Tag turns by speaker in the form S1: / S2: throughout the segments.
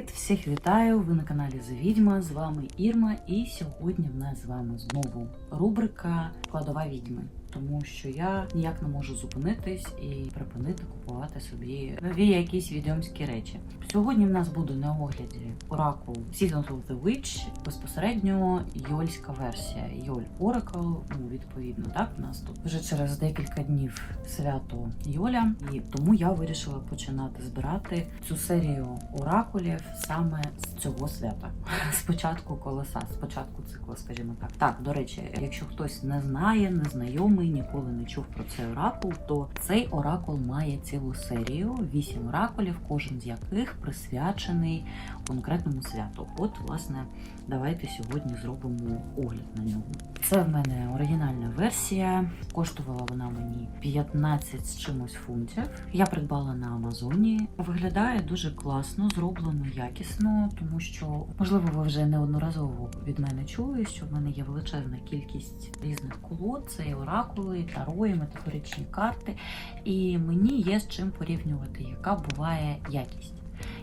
S1: Привіт! Всіх вітаю! Ви на каналі Відьма, З вами Ірма, і сьогодні в нас з вами знову рубрика Кладова відьми. Тому що я ніяк не можу зупинитись і припинити купувати собі нові якісь відьомські речі. Сьогодні в нас буде на огляді Oracle Seasons of the Witch, безпосередньо йольська версія. Йоль Oracle, ну відповідно, так у нас тут вже через декілька днів свято Йоля, і тому я вирішила починати збирати цю серію оракулів саме з цього свята. Спочатку колеса, спочатку циклу, скажімо так. Так, до речі, якщо хтось не знає, не знайомий, ніколи не чув про цей оракул, то цей оракул має цілу серію, вісім оракулів, кожен з яких присвячений конкретному святу. От, власне, давайте сьогодні зробимо огляд на нього. Це в мене оригінальна версія. Коштувала вона мені 15 з чимось фунтів. Я придбала на Амазоні. Виглядає дуже класно, зроблено якісно, тому що, можливо, ви вже неодноразово від мене чули, що в мене є величезна кількість різних колод, це і оракули, таро, і метафоричні карти. І мені є з чим порівнювати, яка буває якість.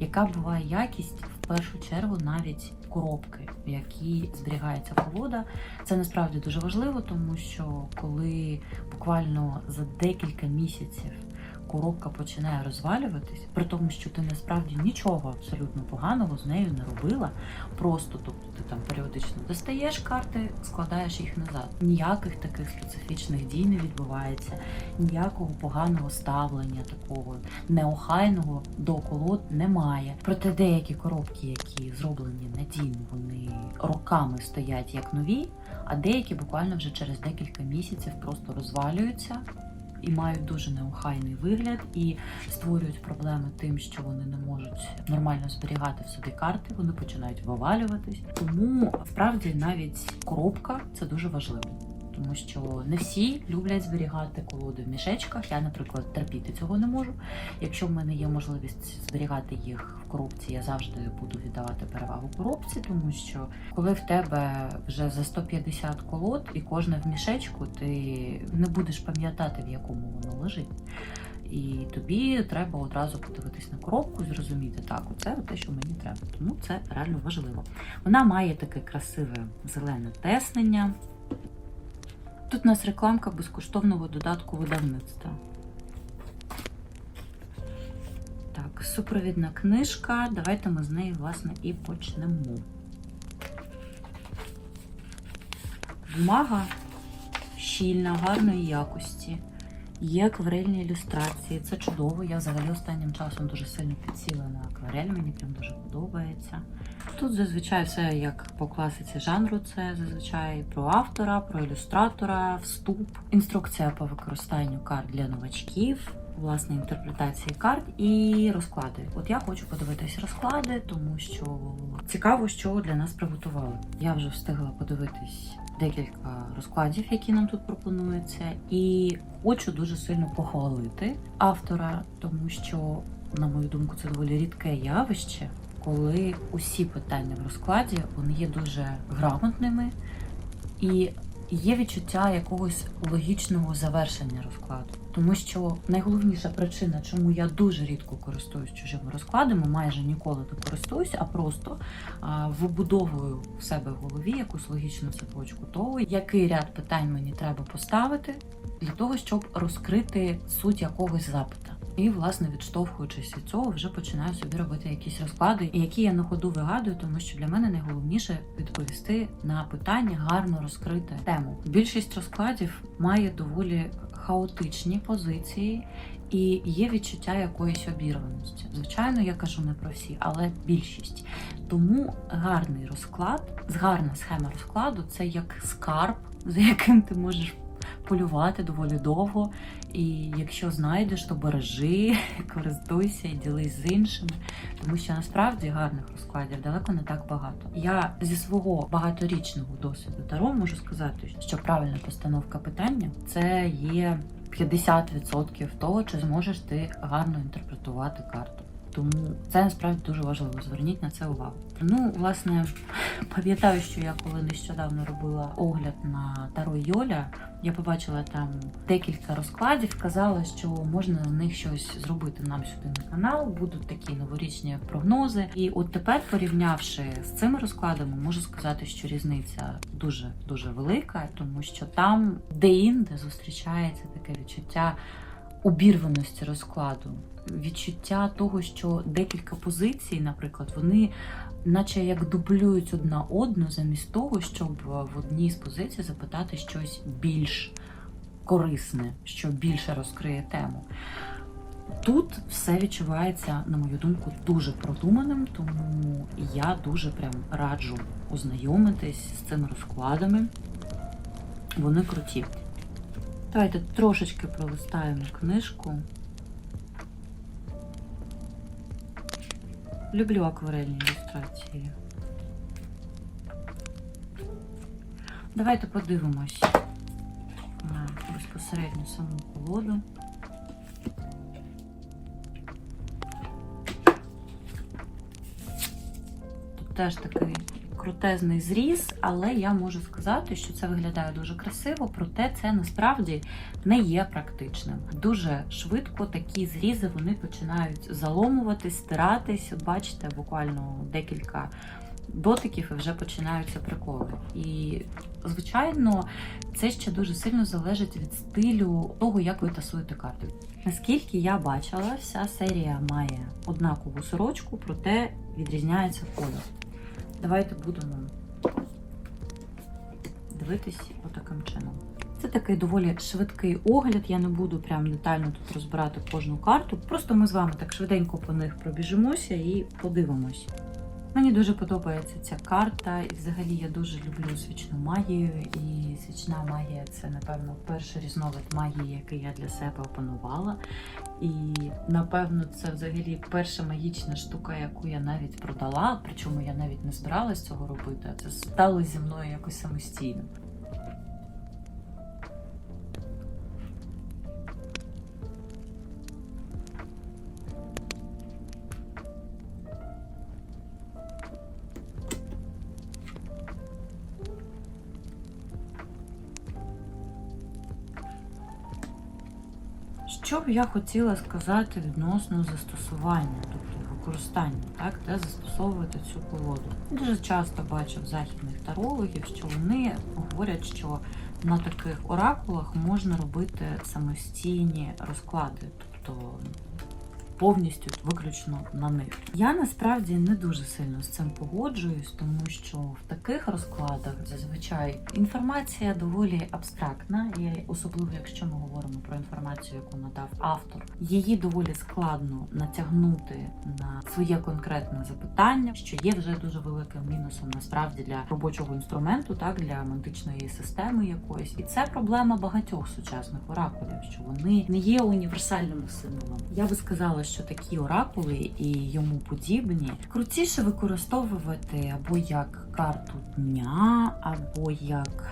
S1: Яка буває якість в першу чергу навіть коробки, в які зберігається колода. Це насправді дуже важливо, тому що коли буквально за декілька місяців коробка починає розвалюватись, при тому, що ти насправді нічого абсолютно поганого з нею не робила. Просто тобто ти там періодично достаєш карти, складаєш їх назад. Ніяких таких специфічних дій не відбувається, ніякого поганого ставлення, такого неохайного до колод немає. Проте деякі коробки, які зроблені надійно, вони роками стоять як нові, а деякі буквально вже через декілька місяців просто розвалюються і мають дуже неохайний вигляд і створюють проблеми тим, що вони не можуть нормально зберігати в собі карти, вони починають вивалюватись. Тому справді навіть коробка це дуже важливо. Тому що не всі люблять зберігати колоди в мішечках. Я, наприклад, терпіти цього не можу. Якщо в мене є можливість зберігати їх в коробці, я завжди буду віддавати перевагу коробці, тому що коли в тебе вже за 150 колод і кожна в мішечку, ти не будеш пам'ятати, в якому воно лежить. І тобі треба одразу подивитись на коробку зрозуміти, так, оце те, що мені треба. Тому це реально важливо. Вона має таке красиве зелене теснення. Тут у нас рекламка безкоштовного додатку видавництва. Так, супровідна книжка. Давайте ми з неї, власне, і почнемо. Бумага щільна, гарної якості. Є акварельні ілюстрації, це чудово. Я взагалі останнім часом дуже сильно підсіла на акварель, мені прям дуже подобається. Тут зазвичай все як по класиці жанру, це зазвичай про автора, про ілюстратора, вступ, інструкція по використанню карт для новачків, власне інтерпретації карт і розклади. От я хочу подивитись розклади, тому що цікаво, що для нас приготували. Я вже встигла подивитись декілька розкладів, які нам тут пропонуються, і хочу дуже сильно похвалити автора, тому що, на мою думку, це доволі рідке явище коли усі питання в розкладі вони є дуже грамотними і є відчуття якогось логічного завершення розкладу. Тому що найголовніша причина, чому я дуже рідко користуюсь чужими розкладами, майже ніколи не користуюсь, а просто вибудовую в себе в голові якусь логічну цепочку того, який ряд питань мені треба поставити для того, щоб розкрити суть якогось запита. І, власне, відштовхуючись від цього, вже починаю собі робити якісь розклади, які я на ходу вигадую, тому що для мене найголовніше відповісти на питання, гарно розкрити тему. Більшість розкладів має доволі хаотичні позиції. І є відчуття якоїсь обірваності. Звичайно, я кажу не про всі, але більшість. Тому гарний розклад, гарна схема розкладу це як скарб, за яким ти можеш полювати доволі довго. І якщо знайдеш, то бережи, користуйся і ділись з іншими, тому що насправді гарних розкладів далеко не так багато. Я зі свого багаторічного досвіду таро можу сказати, що правильна постановка питання це є 50% того, чи зможеш ти гарно інтерпретувати карту. Тому це насправді дуже важливо. Зверніть на це увагу. Ну, власне, пам'ятаю, що я коли нещодавно робила огляд на Таро Йоля, я побачила там декілька розкладів, казала, що можна з них щось зробити нам сюди на канал. Будуть такі новорічні прогнози. І от тепер, порівнявши з цими розкладами, можу сказати, що різниця дуже дуже велика, тому що там де-інде зустрічається таке відчуття обірваності розкладу, відчуття того, що декілька позицій, наприклад, вони. Наче як дублюють одна одну, замість того, щоб в одній з позицій запитати щось більш корисне, що більше розкриє тему. Тут все відчувається, на мою думку, дуже продуманим, тому я дуже прям раджу ознайомитись з цими розкладами. Вони круті. Давайте трошечки пролистаємо книжку. Люблю акварельні ілюстрації. Давайте подивимось на безпосередньо саму колоду. Тут теж такий крутезний зріз, але я можу сказати, що це виглядає дуже красиво, проте це насправді не є практичним. Дуже швидко такі зрізи вони починають заломуватись, стиратись. Бачите, буквально декілька дотиків і вже починаються приколи. І, звичайно, це ще дуже сильно залежить від стилю того, як ви тасуєте карти. Наскільки я бачила, вся серія має однакову сорочку, проте відрізняється колір. Давайте будемо дивитись отаким чином. Це такий доволі швидкий огляд. Я не буду прям детально тут розбирати кожну карту. Просто ми з вами так швиденько по них пробіжимося і подивимось. Мені дуже подобається ця карта, і взагалі я дуже люблю свічну магію. І свічна магія це, напевно, перший різновид магії, який я для себе опанувала. І напевно, це взагалі перша магічна штука, яку я навіть продала. Причому я навіть не збиралась цього робити, а це стало зі мною якось самостійно. Що б я хотіла сказати відносно застосування, тобто використання, так, де застосовувати цю колоду. Дуже часто бачив західних тарологів, що вони говорять, що на таких оракулах можна робити самостійні розклади, тобто повністю виключно на них. Я насправді не дуже сильно з цим погоджуюсь, тому що в таких розкладах зазвичай інформація доволі абстрактна, і особливо якщо ми говоримо про інформацію, яку надав автор, її доволі складно натягнути на своє конкретне запитання, що є вже дуже великим мінусом насправді для робочого інструменту, так для мантичної системи якоїсь, і це проблема багатьох сучасних оракулів, що вони не є універсальними символом. Я би сказала, що такі оракули і йому подібні. Крутіше використовувати або як карту дня, або як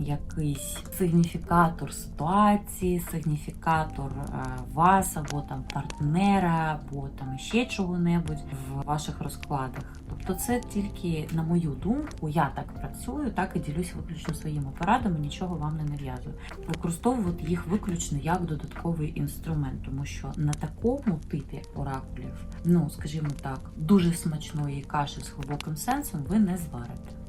S1: якийсь сигніфікатор ситуації, сигніфікатор е, вас, або там партнера, або там ще чого-небудь в ваших розкладах. Тобто, це тільки на мою думку, я так працюю, так і ділюсь виключно своїми порадами, нічого вам не нав'язую. Використовувати їх виключно як додатковий інструмент, тому що на такому типі оракулів, ну скажімо так, дуже смачної каші з глибоким сенсом ви не зварите.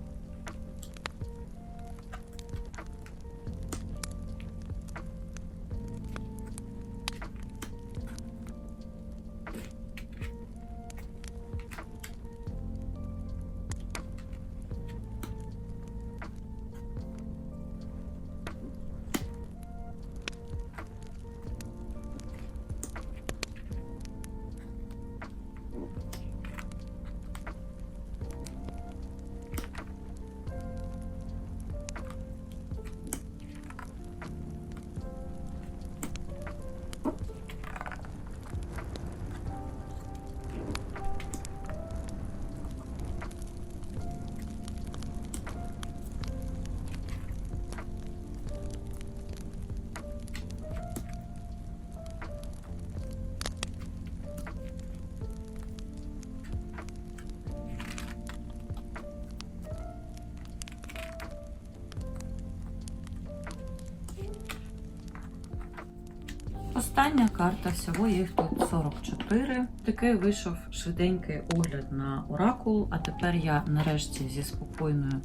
S1: Остання карта, всього їх тут 44. Такий вийшов швиденький огляд на оракул. А тепер я нарешті зі спокійною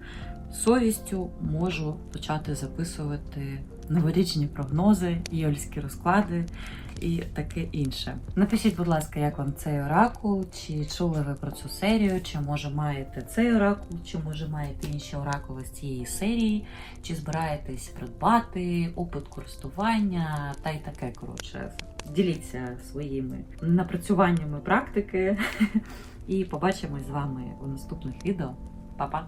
S1: совістю можу почати записувати новорічні прогнози, йольські розклади і таке інше. Напишіть, будь ласка, як вам цей оракул, чи чули ви про цю серію, чи може маєте цей оракул, чи може маєте інші оракули з цієї серії, чи збираєтесь придбати опит користування та й таке. Коротше, діліться своїми напрацюваннями практики. І побачимось з вами у наступних відео. Па-па!